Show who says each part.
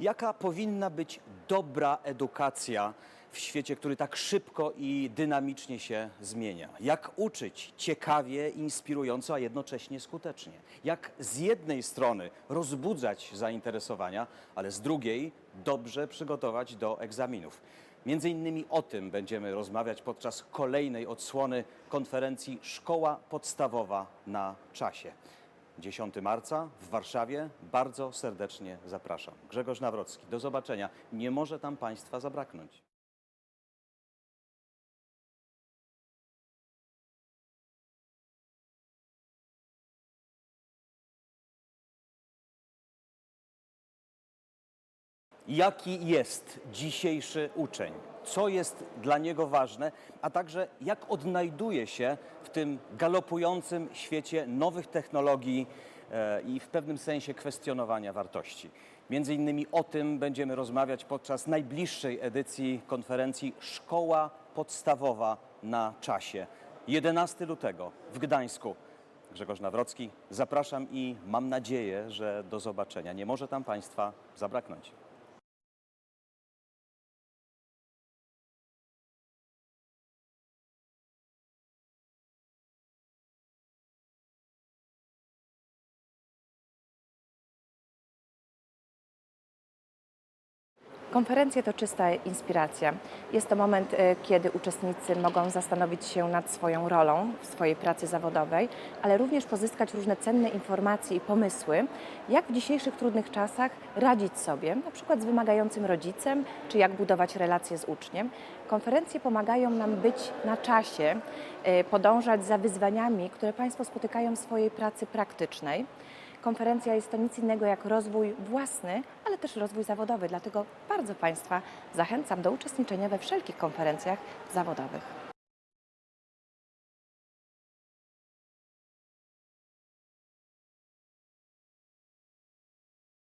Speaker 1: Jaka powinna być dobra edukacja w świecie, który tak szybko i dynamicznie się zmienia? Jak uczyć ciekawie, inspirująco, a jednocześnie skutecznie? Jak z jednej strony rozbudzać zainteresowania, ale z drugiej dobrze przygotować do egzaminów? Między innymi o tym będziemy rozmawiać podczas kolejnej odsłony konferencji Szkoła Podstawowa na czasie. 10 marca w Warszawie. Bardzo serdecznie zapraszam. Grzegorz Nawrocki. Do zobaczenia. Nie może tam Państwa zabraknąć. Jaki jest dzisiejszy uczeń? Co jest dla niego ważne, a także jak odnajduje się w tym galopującym świecie nowych technologii e, i w pewnym sensie kwestionowania wartości. Między innymi o tym będziemy rozmawiać podczas najbliższej edycji konferencji Szkoła Podstawowa na czasie. 11 lutego w Gdańsku. Grzegorz Nawrocki, zapraszam i mam nadzieję, że do zobaczenia. Nie może tam Państwa zabraknąć.
Speaker 2: Konferencje to czysta inspiracja. Jest to moment, e, kiedy uczestnicy mogą zastanowić się nad swoją rolą w swojej pracy zawodowej, ale również pozyskać różne cenne informacje i pomysły, jak w dzisiejszych trudnych czasach radzić sobie, na przykład z wymagającym rodzicem, czy jak budować relacje z uczniem. Konferencje pomagają nam być na czasie, e, podążać za wyzwaniami, które Państwo spotykają w swojej pracy praktycznej. Konferencja jest to nic innego jak rozwój własny, ale też rozwój zawodowy. Dlatego bardzo Państwa zachęcam do uczestniczenia we wszelkich konferencjach zawodowych.